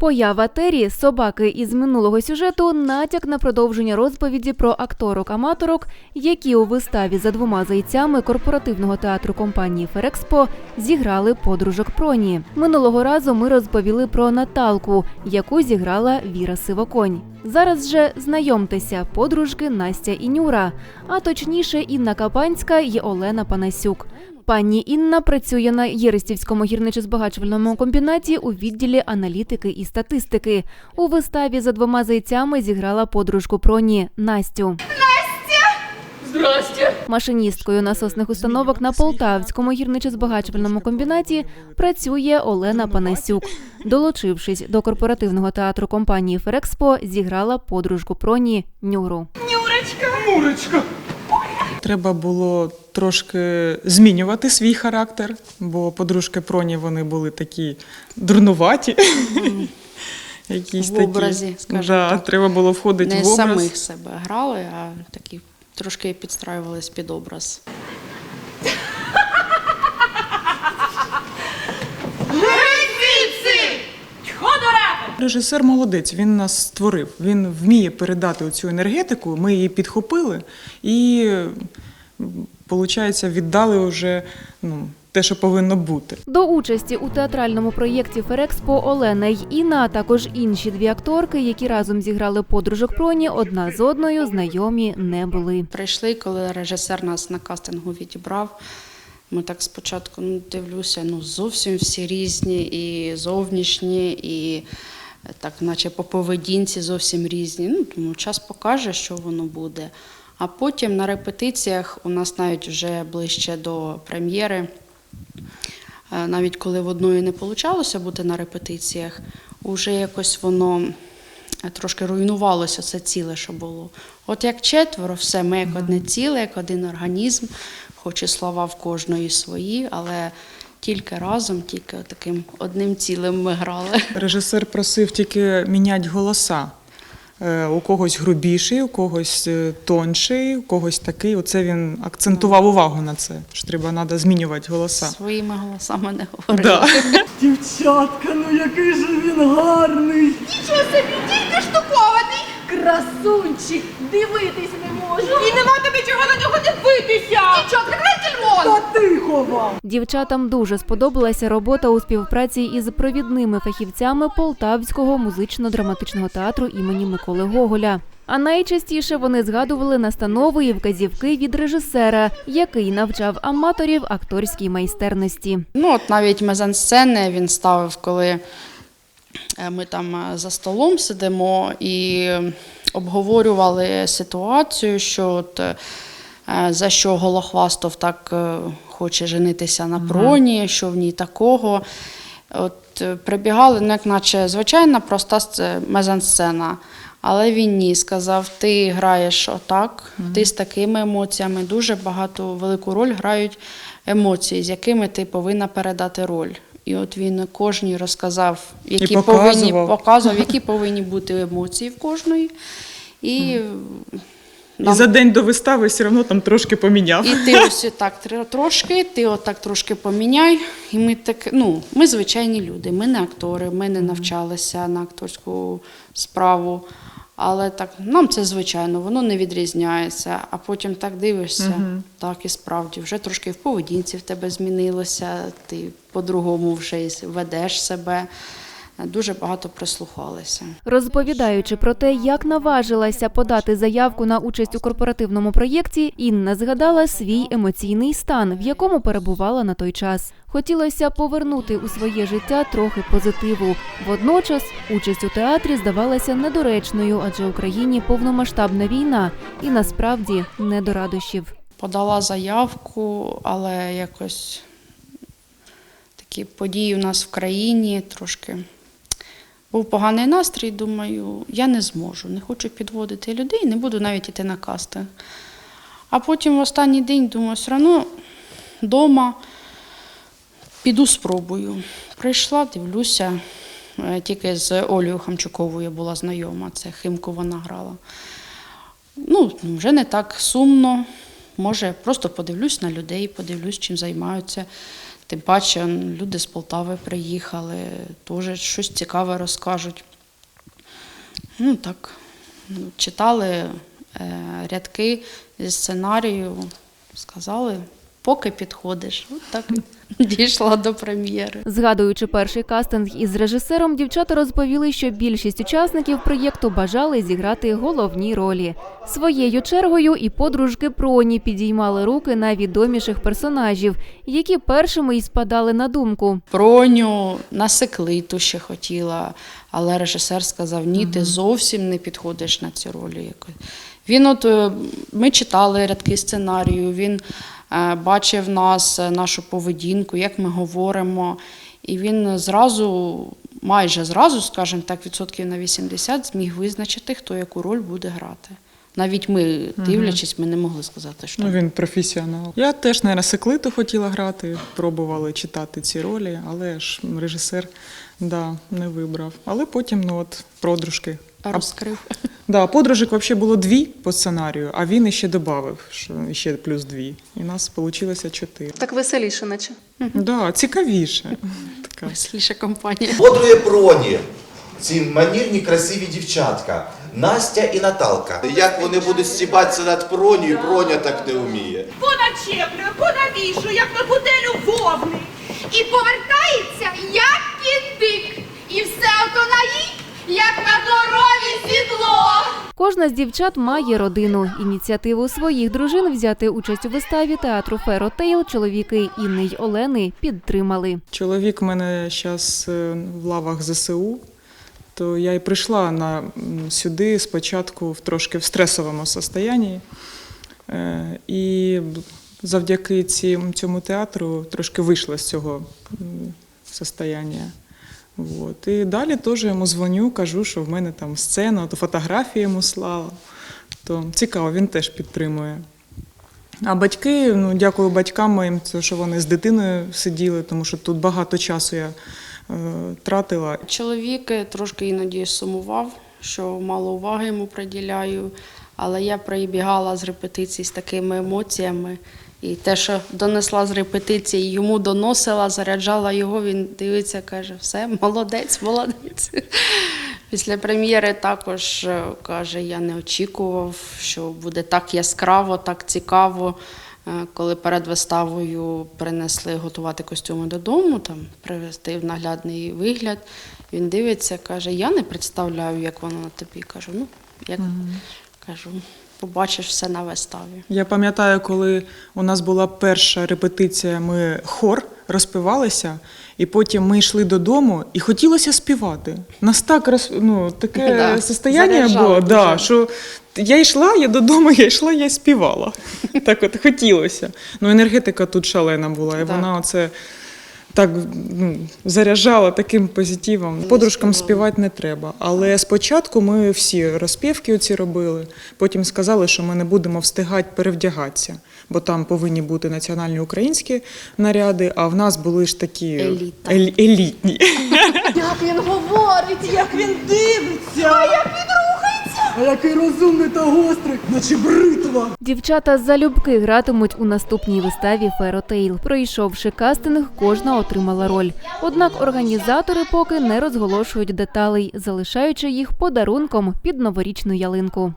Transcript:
Поява Тері, собаки із минулого сюжету, натяк на продовження розповіді про акторок-аматорок, які у виставі за двома зайцями корпоративного театру компанії Ферекспо зіграли подружок Проні. Минулого разу ми розповіли про Наталку, яку зіграла Віра Сивоконь. Зараз же знайомтеся, подружки Настя і Нюра, а точніше Інна Капанська і Олена Панасюк. Пані Інна працює на Єрестівському гірничо-збагачувальному комбінаті у відділі аналітики і статистики. У виставі за двома зайцями зіграла подружку Проні Настю. Здрасте. Машиністкою насосних установок на Полтавському гірничо-збагачувальному комбінаті працює Олена Панасюк. Долучившись до корпоративного театру компанії Ферекспо, зіграла подружку Проні Нюру. Мурочка. Треба було трошки змінювати свій характер, бо подружки Проні вони були такі дурнуваті. Якісь В образі, такі. скажімо да, так. Треба було входити Не в образ. самих себе грали, а такі трошки підстраювались під образ. Режисер молодець, він нас створив. Він вміє передати цю енергетику. Ми її підхопили і, виходить, віддали вже ну, те, що повинно бути. До участі у театральному проєкті Ферекспо Олена й Інна, а також інші дві акторки, які разом зіграли подружок Проні, одна з одною знайомі не були. Прийшли, коли режисер нас на кастингу відібрав. Ми так спочатку ну, дивлюся, ну зовсім всі різні, і зовнішні, і так, наче по поведінці зовсім різні. Ну, тому час покаже, що воно буде. А потім на репетиціях у нас навіть вже ближче до прем'єри. Е, Навіть коли в одної не вийшло бути на репетиціях, уже якось воно е, трошки руйнувалося це ціле, що було. От як четверо, все, ми як одне ціле, як один організм, хоч і слова в кожної свої, але тільки разом, тільки таким одним цілим ми грали. Режисер просив тільки міняти голоса. Е, У когось грубіший, у когось е, тонший, у когось такий. Оце він акцентував увагу на це. Що треба треба змінювати голоса. Своїми голосами не говорили. Да. Дівчатка, ну який же він гарний. Нічого собі, тільки штукований. Красунчик, дивитись не можу. І нема тобі чого на нього дивитися. Дівчатка, грайте львон. Та тихо вам. Дівчатам дуже сподобалася робота у співпраці із провідними фахівцями Полтавського музично-драматичного театру імені Миколи Гоголя. А найчастіше вони згадували настанови і вказівки від режисера, який навчав аматорів акторській майстерності. Ну, от навіть мезансцени він ставив, коли е, ми там е, за столом сидимо і обговорювали ситуацію, що от, е, за що Голохвастов так е, хоче женитися на проні, що в ній такого. От е, прибігали, ну, як наче звичайна проста мезансцена. Але він ні, сказав, ти граєш отак, ти з такими емоціями. Дуже багато велику роль грають емоції, з якими ти повинна передати роль. І от він кожній розказав, які повинні показував. які повинні бути емоції в кожної. І, І нам- за день до вистави все одно там трошки поміняв. і ти ось так трошки, ти отак трошки поміняй. І ми так, ну, ми звичайні люди, ми не актори, ми не навчалися на акторську справу. Але так, нам це звичайно, воно не відрізняється. А потім так дивишся, так і справді, вже трошки в поведінці в тебе змінилося, ти по-другому вже ведеш себе. Дуже багато прислухалися. Розповідаючи про те, як наважилася подати заявку на участь у корпоративному проєкті, Інна згадала свій емоційний стан, в якому перебувала на той час. Хотілося повернути у своє життя трохи позитиву. Водночас участь у театрі здавалася недоречною, адже в Україні повномасштабна війна і насправді не до радощів. Подала заявку, але якось такі події у нас в країні трошки. Був поганий настрій, думаю, я не зможу, не хочу підводити людей, не буду навіть йти на кастинг. А потім в останній день думаю, все одно вдома піду спробую. Прийшла, дивлюся, е, тільки з Олею Хамчуковою була знайома, це Химку вона грала. Ну, вже не так сумно. Може, просто подивлюсь на людей, подивлюсь, чим займаються. Тим паче люди з Полтави приїхали, теж щось цікаве розкажуть. Ну так, ну, читали е, рядки зі сценарію, сказали, поки підходиш. От так дійшла до прем'єри. Згадуючи перший кастинг із режисером, дівчата розповіли, що більшість учасників проєкту бажали зіграти головні ролі. Своєю чергою і подружки Проні підіймали руки на відоміших персонажів, які першими й спадали на думку. Броню на секлиту ще хотіла, але режисер сказав: ні, ти зовсім не підходиш на ці ролі. якось». Він от е, ми читали рядки сценарію, він бачив нас, е, нашу поведінку, як ми говоримо. І він зразу, майже зразу, скажімо так, відсотків на 80 зміг визначити, хто яку роль буде грати. Навіть ми, дивлячись, ми не могли сказати, що Ну, він професіонал. Я теж, на секлиту хотіла грати, пробували читати ці ролі, але ж режисер да, не вибрав. Але потім, ну от, подружки. А, розкрив. да, подружок взагалі було дві по сценарію, а він іще додав, що ще плюс дві. І нас вийшло чотири. Так веселіше, наче. Да, цікавіше. Така. Веселіша компанія. Подрує Проні. Ці манірні, красиві дівчатка. Настя і Наталка. Як вони будуть стібатися над Пронію, Проня так не вміє. Поначеплюю, понавішую, як на куделю вовни. І повертається, як кіндик. І все ото на їй, як на корові сідло. Кожна з дівчат має родину. Ініціативу своїх дружин взяти участь у виставі театру Феротейл чоловіки Інни й Олени підтримали. Чоловік в мене зараз в лавах ЗСУ, то я і прийшла на, сюди спочатку в трошки в стресовому стані. Е, І завдяки цьому театру трошки вийшла з цього состояння. Вот. І далі теж йому дзвоню, кажу, що в мене там сцена, то фотографії йому слала. То цікаво, він теж підтримує. А батьки, ну дякую батькам моїм, що вони з дитиною сиділи, тому що тут багато часу я е, тратила. Чоловік е, трошки іноді сумував, що мало уваги йому приділяю, але я прибігала з репетицій з такими емоціями. І те, що донесла з репетиції, йому доносила, заряджала його, він дивиться, каже, все, молодець, молодець. Після прем'єри також е, каже, я не очікував, що буде так яскраво, так цікаво. Е, Коли перед виставою принесли готувати костюми додому, там привести в наглядний вигляд, він дивиться, каже: Я не представляю, як воно на тобі. Кажу, ну як кажу, побачиш все на виставі. Я пам'ятаю, коли у нас була перша репетиція, ми хор розпівалися, і потім ми йшли додому, і хотілося співати. Нас так роз, ну, таке Да, состояння було, да, що я йшла, я додому, я йшла, я співала. Так от хотілося. Ну, енергетика тут шалена була, і Так. вона оце. Так ну, заряджала таким позитивом. Подружкам співати не треба. Але спочатку ми всі розпівки оці робили. Потім сказали, що ми не будемо встигати перевдягатися, бо там повинні бути національні українські наряди, а в нас були ж такі ель- елітні. Як він говорить, Як він дивиться! А який розумний та гострий, наче бритва! Дівчата залюбки гратимуть у наступній виставі Феротейл. Пройшовши кастинг, кожна отримала роль. Однак організатори поки не розголошують деталей, залишаючи їх подарунком під новорічну ялинку.